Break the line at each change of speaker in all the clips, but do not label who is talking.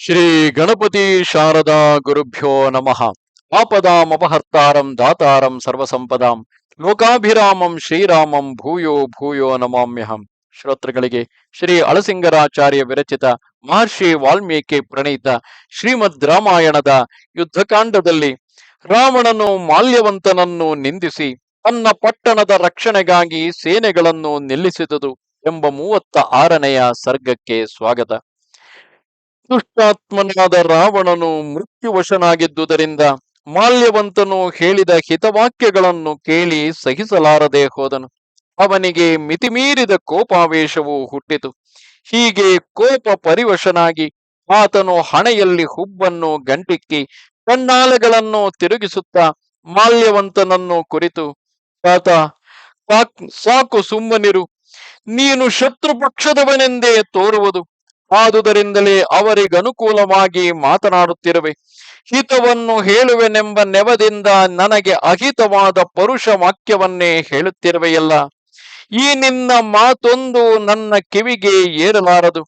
ಶ್ರೀ ಗಣಪತಿ ಶಾರದಾ ಗುರುಭ್ಯೋ ನಮಃ. ಆಪದಾಮಪಹರ್ತಾರಂ ದಾತಾರಂ ಸರ್ವಸಂಪದಾಂ. ಲೋಕಾಭಿರಾಮಂ ಶ್ರೀರಾಮಂ ಭೂಯೋ ಭೂಯೋ ನಮಾಮ್ಯಹಂ. ಶ್ರೋತೃಗಳಿಗೆ ಶ್ರೀ ಅಳಸಿಂಗರಾಚಾರ್ಯ ವಿರಚಿತ ಮಹರ್ಷಿ ವಾಲ್ಮೀಕಿ ಪ್ರಣೀತ ಶ್ರೀಮದ್ ರಾಮಾಯಣದ ಯುದ್ಧಕಾಂಡದಲ್ಲಿ ರಾವಣನು ಮಾಲ್ಯವಂತನನ್ನು ನಿಂದಿಸಿ ತನ್ನ ಪಟ್ಟಣದ ರಕ್ಷಣೆಗಾಗಿ ಸೇನೆಗಳನ್ನು ನಿಲ್ಲಿಸಿದುದು ಎಂಬ ಮೂವತ್ತ ಆರನೆಯ ಸರ್ಗಕ್ಕೆ ಸ್ವಾಗತ. ದುಷ್ಟಾತ್ಮನಾದ ರಾವಣನು ಮೃತ್ಯುವಶನಾಗಿದ್ದುದರಿಂದ ಮಾಲ್ಯವಂತನು ಹೇಳಿದ ಹಿತವಾಕ್ಯಗಳನ್ನು ಕೇಳಿ ಸಹಿಸಲಾರದೆ ಹೋದನು. ಅವನಿಗೆ ಮಿತಿಮೀರಿದ ಕೋಪಾವೇಶವು ಹುಟ್ಟಿತು. ಹೀಗೆ ಕೋಪ ಪರಿವಶನಾಗಿ ಆತನು ಹಣೆಯಲ್ಲಿ ಹುಬ್ಬನ್ನು ಗಂಟಿಕ್ಕಿ ಕಣ್ಣಾಲೆಗಳನ್ನು ತಿರುಗಿಸುತ್ತಾ ಮಾಲ್ಯವಂತನನ್ನು ಕುರಿತು ಸಾಕ್- ಸಾಕು ಸುಮ್ಮನಿರು. ನೀನು ಶತ್ರು ಪಕ್ಷದವನೆಂದೇ ತೋರುವುದು. ಆದುದರಿಂದಲೇ ಅವರಿಗನುಕೂಲವಾಗಿ ಮಾತನಾಡುತ್ತಿರುವೆ. ಹಿತವನ್ನು ಹೇಳುವೆನೆಂಬ ನೆವದಿಂದ ನನಗೆ ಅಹಿತವಾದ ಪರುಷ ವಾಕ್ಯವನ್ನೇ ಹೇಳುತ್ತಿರುವೆಯಲ್ಲ. ಈ ನಿನ್ನ ಮಾತೊಂದು ನನ್ನ ಕಿವಿಗೆ ಏರಲಾರದು.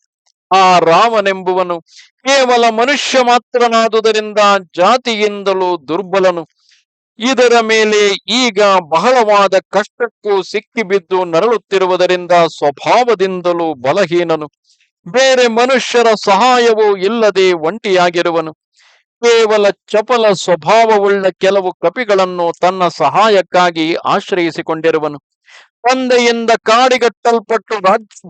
ಆ ರಾಮನೆಂಬುವನು ಕೇವಲ ಮನುಷ್ಯ ಮಾತ್ರನಾದುದರಿಂದ ಜಾತಿಯಿಂದಲೂ ದುರ್ಬಲನು. ಇದರ ಮೇಲೆ ಈಗ ಬಹಳವಾದ ಕಷ್ಟಕ್ಕೂ ಸಿಕ್ಕಿಬಿದ್ದು ನರಳುತ್ತಿರುವುದರಿಂದ ಸ್ವಭಾವದಿಂದಲೂ ಬಲಹೀನನು. ಬೇರೆ ಮನುಷ್ಯರ ಸಹಾಯವೂ ಇಲ್ಲದೆ ಒಂಟಿಯಾಗಿರುವನು. ಕೇವಲ ಚಪಲ ಸ್ವಭಾವವುಳ್ಳ ಕೆಲವು ಕಪಿಗಳನ್ನು ತನ್ನ ಸಹಾಯಕ್ಕಾಗಿ ಆಶ್ರಯಿಸಿಕೊಂಡಿರುವನು. ತಂದೆಯಿಂದ ಕಾಡಿಗಟ್ಟಲ್ಪಟ್ಟು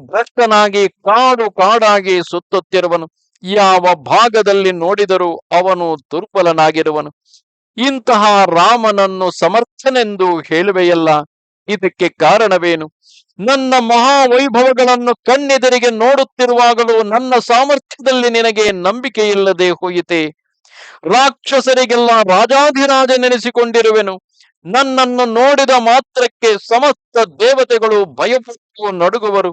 ಭ್ರಷ್ಟನಾಗಿ ಕಾಡು ಕಾಡಾಗಿ ಸುತ್ತುತ್ತಿರುವನು. ಯಾವ ಭಾಗದಲ್ಲಿ ನೋಡಿದರೂ ಅವನು ದುರ್ಬಲನಾಗಿರುವನು. ಇಂತಹ ರಾಮನನ್ನು ಸಮರ್ಥನೆಂದು ಹೇಳುವೆಯಲ್ಲ. ಇದಕ್ಕೆ ಕಾರಣವೇನು? ನನ್ನ ಮಹಾವೈಭವಗಳನ್ನು ಕಣ್ಣೆದುರಿಗೆ ನೋಡುತ್ತಿರುವಾಗಲೂ ನನ್ನ ಸಾಮರ್ಥ್ಯದಲ್ಲಿ ನಿನಗೆ ನಂಬಿಕೆ ಇಲ್ಲದೆ ಹೋಯಿತೆ. ರಾಕ್ಷಸರಿಗೆಲ್ಲ ರಾಜಾಧಿರಾಜನೆನಿಸಿಕೊಂಡಿರುವೆನು ನನ್ನನ್ನು ನೋಡಿದ ಮಾತ್ರಕ್ಕೆ ಸಮಸ್ತ ದೇವತೆಗಳು ಭಯಪಟ್ಟು ನಡುಗುವರು.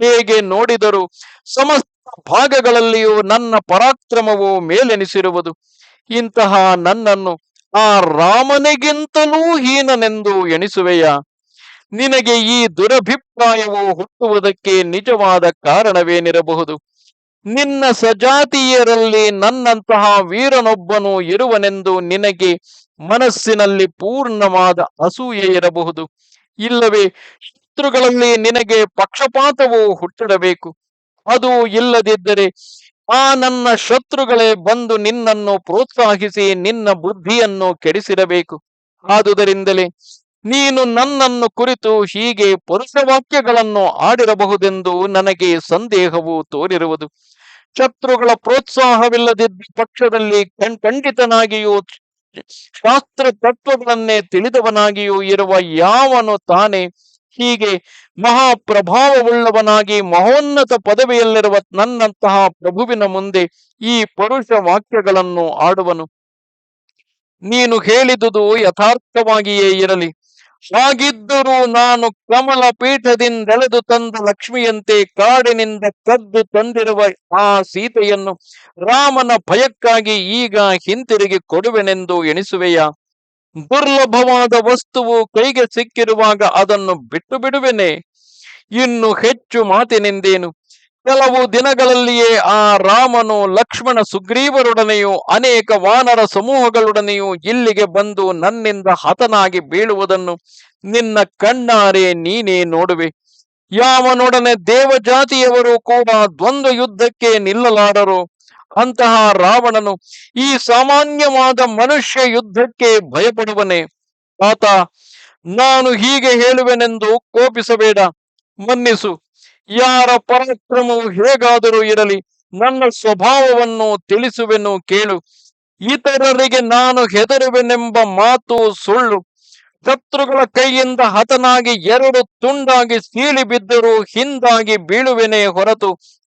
ಹೇಗೆ ನೋಡಿದರು ಸಮಸ್ತ ಭಾಗಗಳಲ್ಲಿಯೂ ನನ್ನ ಪರಾಕ್ರಮವು ಮೇಲೆನಿಸಿರುವುದು. ಇಂತಹ ನನ್ನನ್ನು ಆ ರಾಮನಿಗಿಂತಲೂ ಹೀನನೆಂದು ಎಣಿಸುವೆಯ? ನಿನಗೆ ಈ ದುರಭಿಪ್ರಾಯವು ಹುಟ್ಟುವುದಕ್ಕೆ ನಿಜವಾದ ಕಾರಣವೇನಿರಬಹುದು? ನಿನ್ನ ಸಜಾತಿಯರಲ್ಲಿ ನನ್ನಂತಹ ವೀರನೊಬ್ಬನು ಇರುವನೆಂದು ನಿನಗೆ ಮನಸ್ಸಿನಲ್ಲಿ ಪೂರ್ಣವಾದ ಅಸೂಯೆ ಇರಬಹುದು. ಇಲ್ಲವೇ, ಶತ್ರುಗಳಲ್ಲಿ ನಿನಗೆ ಪಕ್ಷಪಾತವು ಹುಟ್ಟಿಡಬೇಕು ಅದು ಇಲ್ಲದಿದ್ದರೆ ಆ ನನ್ನ ಶತ್ರುಗಳೇ ಬಂದು ನಿನ್ನನ್ನು ಪ್ರೋತ್ಸಾಹಿಸಿ ನಿನ್ನ ಬುದ್ಧಿಯನ್ನು ಕೆಡಿಸಿರಬೇಕು. ಆದುದರಿಂದಲೇ ನೀನು ನನ್ನನ್ನು ಕುರಿತು ಹೀಗೆ ಪುರುಷವಾಕ್ಯಗಳನ್ನು ಆಡಿರಬಹುದೆಂದು ನನಗೆ ಸಂದೇಹವು ತೋರಿರುವುದು. ಶತ್ರುಗಳ ಪ್ರೋತ್ಸಾಹವಿಲ್ಲದಿದ್ದ ಪಕ್ಷದಲ್ಲಿ ಖಂಡಿತನಾಗಿಯೂ ಶಾಸ್ತ್ರ ತತ್ವಗಳನ್ನೇ ತಿಳಿದವನಾಗಿಯೂ ಇರುವ ಯಾವನು ತಾನೇ ಹೀಗೆ ಮಹಾಪ್ರಭಾವವುಳ್ಳವನಾಗಿ ಮಹೋನ್ನತ ಪದವಿಯಲ್ಲಿರುವ ನನ್ನಂತಹ ಪ್ರಭುವಿನ ಮುಂದೆ ಈ ಪುರುಷ ವಾಕ್ಯಗಳನ್ನು ಆಡುವನು. ನೀನು ಹೇಳಿದುದು ಯಥಾರ್ಥವಾಗಿಯೇ ಇರಲಿ. ಹಾಗಿದ್ದರೂ ನಾನು ಕಮಲ ಪೀಠದಿಂದೆಳೆದು ತಂದ ಲಕ್ಷ್ಮಿಯಂತೆ ಕಾಡಿನಿಂದ ಕದ್ದು ತಂದಿರುವ ಆ ಸೀತೆಯನ್ನು ರಾಮನ ಭಯಕ್ಕಾಗಿ ಈಗ ಹಿಂತಿರುಗಿ ಕೊಡುವೆನೆಂದು ಎಣಿಸುವೆಯ. ದುರ್ಲಭವಾದ ವಸ್ತುವು ಕೈಗೆ ಸಿಕ್ಕಿರುವಾಗ ಅದನ್ನು ಬಿಟ್ಟು ಬಿಡುವೆನೆ. ಇನ್ನು ಹೆಚ್ಚು ಮಾತಿನಿಂದೇನು? ಕೆಲವು ದಿನಗಳಲ್ಲಿಯೇ ಆ ರಾಮನು, ಲಕ್ಷ್ಮಣ, ಸುಗ್ರೀವರೊಡನೆಯೂ, ಅನೇಕ ವಾನರ ಸಮೂಹಗಳೊಡನೆಯೂ ಇಲ್ಲಿಗೆ ಬಂದು ನನ್ನಿಂದ ಹತನಾಗಿ ಬೀಳುವುದನ್ನು ನಿನ್ನ ಕಣ್ಣಾರೆ ನೀನೇ ನೋಡುವೆ. ಯಾವನೊಡನೆ ದೇವಜಾತಿಯವರು ಕೂಡ ದ್ವಂದ್ವ ಯುದ್ಧಕ್ಕೆ ನಿಲ್ಲಲಾರರು. ಅಂತಹ ರಾವಣನು ಈ ಸಾಮಾನ್ಯವಾದ ಮನುಷ್ಯ ಯುದ್ಧಕ್ಕೆ ಭಯಪಡುವನೆ. ಆತ ನಾನು ಹೀಗೆ ಹೇಳುವೆನೆಂದು ಕೋಪಿಸಬೇಡ. ಮನ್ನಿಸು. ಯಾರ ಪರಾಕ್ರಮವು ಹೇಗಾದರೂ ಇರಲಿ, ನನ್ನ ಸ್ವಭಾವವನ್ನು ತಿಳಿಸುವೆನು ಕೇಳು. ಇತರರಿಗೆ ನಾನು ಹೆದರುವೆನೆಂಬ ಮಾತು ಸುಳ್ಳು. ಶತ್ರುಗಳ ಕೈಯಿಂದ ಹತನಾಗಿ ಎರಡು ತುಂಡಾಗಿ ಸೀಳಿ ಬಿದ್ದರೂ ಹಿಂದಾಗಿ ಬೀಳುವೆನೇ ಹೊರತು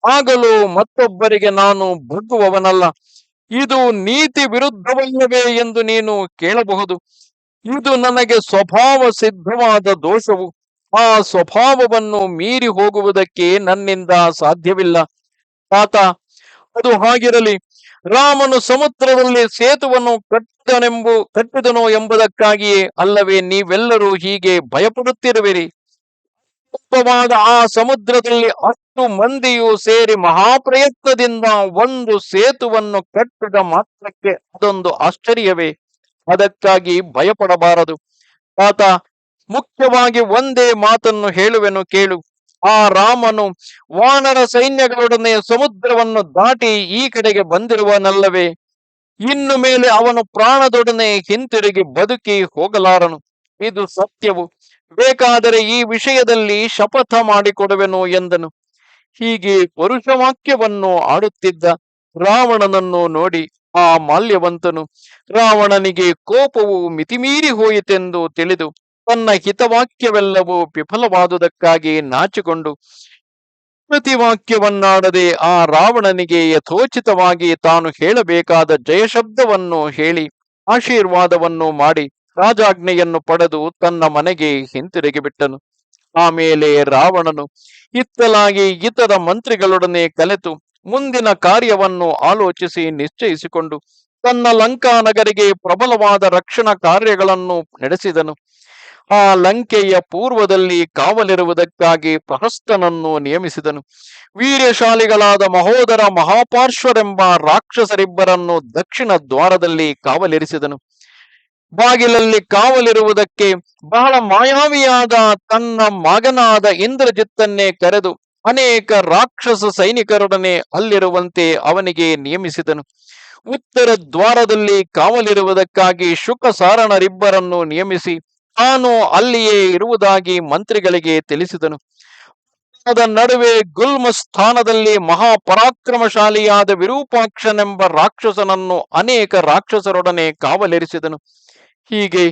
ಆಗಲೂ ಮತ್ತೊಬ್ಬರಿಗೆ ನಾನು ಬಗ್ಗುವವನಲ್ಲ ಇದು ನೀತಿ ವಿರುದ್ಧವಲ್ಲವೇ ಎಂದು ನೀನು ಕೇಳಬಹುದು. ಇದು ನನಗೆ ಸ್ವಭಾವ ಸಿದ್ಧವಾದ ದೋಷವು. ಆ ಸ್ವಭಾವವನ್ನು ಮೀರಿ ಹೋಗುವುದಕ್ಕೆ ನನ್ನಿಂದ ಸಾಧ್ಯವಿಲ್ಲ. ತಾತ, ಅದು ಹಾಗಿರಲಿ. ರಾಮನು ಸಮುದ್ರದಲ್ಲಿ ಸೇತುವನ್ನು ಕಟ್ಟಿದನೆಂಬು, ಕಟ್ಟಿದನು ಎಂಬುದಕ್ಕಾಗಿಯೇ ಅಲ್ಲವೇ ನೀವೆಲ್ಲರೂ ಹೀಗೆ ಭಯಪಡುತ್ತಿರುವಿರಿ. ಉಪವಾದ ಆ ಸಮುದ್ರದಲ್ಲಿ ಅಷ್ಟು ಮಂದಿಯು ಸೇರಿ ಮಹಾಪ್ರಯತ್ನದಿಂದ ಒಂದು ಸೇತುವನ್ನು ಕಟ್ಟಿದ ಮಾತ್ರಕ್ಕೆ ಅದೊಂದು ಆಶ್ಚರ್ಯವೇ. ಅದಕ್ಕಾಗಿ ಭಯಪಡಬಾರದು. ಆತ ಮುಖ್ಯವಾಗಿ ಒಂದೇ ಮಾತನ್ನು ಹೇಳುವೆನು, ಕೇಳು. ಆ ರಾಮನು ವಾನರ ಸೈನ್ಯಗಳೊಡನೆ ಸಮುದ್ರವನ್ನು ದಾಟಿ ಈ ಕಡೆಗೆ ಬಂದಿರುವನಲ್ಲವೇ? ಇನ್ನು ಮೇಲೆ ಅವನು ಪ್ರಾಣದೊಡನೆ ಹಿಂತಿರುಗಿ ಬದುಕಿ ಹೋಗಲಾರನು. ಇದು ಸತ್ಯವು. ಬೇಕಾದರೆ ಈ ವಿಷಯದಲ್ಲಿ ಶಪಥ ಮಾಡಿಕೊಡುವೆನು ಎಂದನು. ಹೀಗೆ ಪರುಷವಾಕ್ಯವನ್ನು ಆಡುತ್ತಿದ್ದ ರಾವಣನನ್ನು ನೋಡಿ ಆ ಮಾಲ್ಯವಂತನು, ರಾವಣನಿಗೆ ಕೋಪವು ಮಿತಿಮೀರಿ ಹೋಯಿತೆಂದು ತಿಳಿದು ತನ್ನ ಹಿತವಾಕ್ಯವೆಲ್ಲವೂ ವಿಫಲವಾದುದಕ್ಕಾಗಿ ನಾಚಿಕೊಂಡು ಪ್ರತಿವಾಕ್ಯವನ್ನಾಡದೆ ಆ ರಾವಣನಿಗೆ ಯಥೋಚಿತವಾಗಿ ತಾನು ಹೇಳಬೇಕಾದ ಜಯಶಬ್ದವನ್ನು ಹೇಳಿ ಆಶೀರ್ವಾದವನ್ನು ಮಾಡಿ ರಾಜಾಜ್ಞೆಯನ್ನು ಪಡೆದು ತನ್ನ ಮನೆಗೆ ಹಿಂತಿರುಗಿಬಿಟ್ಟನು ಆಮೇಲೆ ರಾವಣನು ಇತ್ತಲಾಗಿ ಇತರ ಮಂತ್ರಿಗಳೊಡನೆ ಕಲೆತು ಮುಂದಿನ ಕಾರ್ಯವನ್ನು ಆಲೋಚಿಸಿ ನಿಶ್ಚಯಿಸಿಕೊಂಡು ತನ್ನ ಲಂಕಾ ನಗರಿಗೆ ಪ್ರಬಲವಾದ ರಕ್ಷಣಾ ಕಾರ್ಯಗಳನ್ನು ನಡೆಸಿದನು. ಆ ಲಂಕೆಯ ಪೂರ್ವದಲ್ಲಿ ಕಾವಲಿರುವುದಕ್ಕಾಗಿ ಪ್ರಹಸ್ತನನ್ನು ನೇಮಿಸಿದನು. ವೀರ್ಯಶಾಲಿಗಳಾದ ಮಹೋದರ ಮಹಾಪಾರ್ಶ್ವರೆಂಬ ರಾಕ್ಷಸರಿಬ್ಬರನ್ನು ದಕ್ಷಿಣ ದ್ವಾರದಲ್ಲಿ ಕಾವಲಿರಿಸಿದನು. ಬಾಗಿಲಲ್ಲಿ ಕಾವಲಿರುವುದಕ್ಕೆ ಬಹಳ ಮಾಯಾವಿಯಾದ ತನ್ನ ಮಗನಾದ ಇಂದ್ರಜಿತ್ತನ್ನೇ ಕರೆದು ಅನೇಕ ರಾಕ್ಷಸ ಸೈನಿಕರೊಡನೆ ಅಲ್ಲಿರುವಂತೆ ಅವನಿಗೆ ನೇಮಿಸಿದನು. ಉತ್ತರ ದ್ವಾರದಲ್ಲಿ ಕಾವಲಿರುವುದಕ್ಕಾಗಿ ಶುಕ ಸಾರಣರಿಬ್ಬರನ್ನು ನೇಮಿಸಿ ತಾನು ಅಲ್ಲಿಯೇ ಇರುವುದಾಗಿ ಮಂತ್ರಿಗಳಿಗೆ ತಿಳಿಸಿದನು. ಅದ ನಡುವೆ ಗುಲ್ಮ ಸ್ಥಾನದಲ್ಲಿ ಮಹಾಪರಾಕ್ರಮಶಾಲಿಯಾದ ವಿರೂಪಾಕ್ಷನೆಂಬ ರಾಕ್ಷಸನನ್ನು ಅನೇಕ ರಾಕ್ಷಸರೊಡನೆ ಕಾವಲಿರಿಸಿದನು. ಹೀಗೆ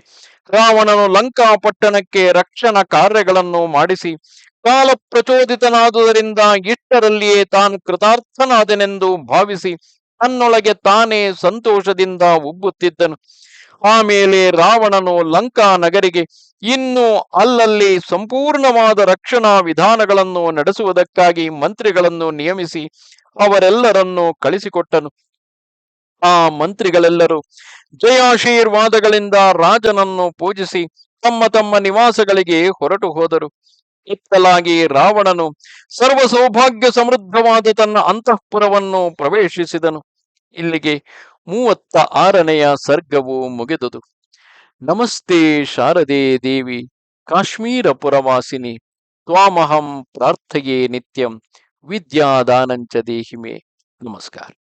ರಾವಣನು ಲಂಕಾ ಪಟ್ಟಣಕ್ಕೆ ರಕ್ಷಣಾ ಕಾರ್ಯಗಳನ್ನು ಮಾಡಿಸಿ, ಕಾಲ ಪ್ರಚೋದಿತನಾದುದರಿಂದ ಇಷ್ಟರಲ್ಲಿಯೇ ತಾನು ಕೃತಾರ್ಥನಾದನೆಂದು ಭಾವಿಸಿ, ತನ್ನೊಳಗೆ ತಾನೇ ಸಂತೋಷದಿಂದ ಉಬ್ಬುತ್ತಿದ್ದನು. ಆಮೇಲೆ ರಾವಣನು ಲಂಕಾ ನಗರಿಗೆ ಇನ್ನು ಅಲ್ಲಲ್ಲಿ ಸಂಪೂರ್ಣವಾದ ರಕ್ಷಣಾ ವಿಧಾನಗಳನ್ನು ನಡೆಸುವುದಕ್ಕಾಗಿ ಮಂತ್ರಿಗಳನ್ನು ನಿಯಮಿಸಿ ಅವರೆಲ್ಲರನ್ನು ಕಳಿಸಿಕೊಟ್ಟನು. ಆ ಮಂತ್ರಿಗಳೆಲ್ಲರೂ ಜಯಾಶೀರ್ವಾದಗಳಿಂದ ರಾಜನನ್ನು ಪೂಜಿಸಿ ತಮ್ಮ ತಮ್ಮ ನಿವಾಸಗಳಿಗೆ ಹೊರಟು ಹೋದರು. ಇತ್ತಲಾಗಿ ರಾವಣನು ಸರ್ವ ಸೌಭಾಗ್ಯ ಸಮೃದ್ಧವಾದ ತನ್ನ ಅಂತಃಪುರವನ್ನು ಪ್ರವೇಶಿಸಿದನು. ಇಲ್ಲಿಗೆ ಮೂವತ್ತ ಆರನೆಯ ಸರ್ಗವು ಮುಗಿದುದು. ನಮಸ್ತೆ ಶಾರದೆ ದೇವಿ ಕಾಶ್ಮೀರಪುರವಾಸಿನಿ ತ್ವಾಮಹಂ ಪ್ರಾರ್ಥಯೇ ನಿತ್ಯಂ ವಿದ್ಯಾದಾನಂಚ ದೇಹಿಮೆ. ನಮಸ್ಕಾರ.